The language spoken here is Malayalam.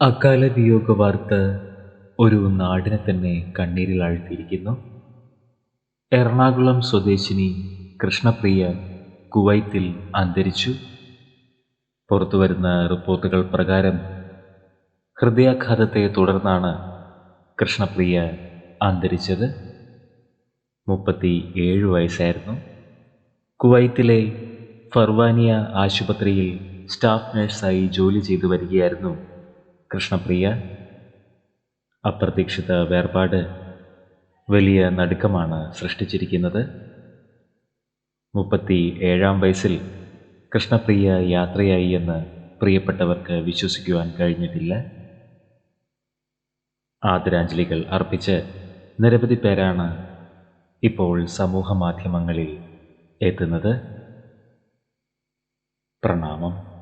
അകാല വിയോഗ വാർത്ത ഒരു നാടിനെ തന്നെ കണ്ണീരിൽ ആഴ്ത്തിയിരിക്കുന്നു. എറണാകുളം സ്വദേശിനി കൃഷ്ണപ്രിയ കുവൈത്തിൽ അന്തരിച്ചു. പുറത്തുവരുന്ന റിപ്പോർട്ടുകൾ പ്രകാരം ഹൃദയാഘാതത്തെ തുടർന്നാണ് കൃഷ്ണപ്രിയ അന്തരിച്ചത്. മുപ്പത്തി ഏഴ് വയസ്സായിരുന്നു. കുവൈത്തിലെ ഫർവാനിയ ആശുപത്രിയിൽ സ്റ്റാഫ് നഴ്സായി ജോലി ചെയ്തു വരികയായിരുന്നു കൃഷ്ണപ്രിയ അപ്രതീക്ഷിത വേർപാട് വലിയ നടുക്കമാണ് സൃഷ്ടിച്ചിരിക്കുന്നത്. മുപ്പത്തി ഏഴാം വയസ്സിൽ കൃഷ്ണപ്രിയ യാത്രയായി എന്ന് പ്രിയപ്പെട്ടവർക്ക് വിശ്വസിക്കുവാൻ കഴിഞ്ഞിട്ടില്ല. ആദരാഞ്ജലികൾ അർപ്പിച്ച് നിരവധി പേരാണ് ഇപ്പോൾ സമൂഹ മാധ്യമങ്ങളിൽ എത്തുന്നത്. പ്രണാമം.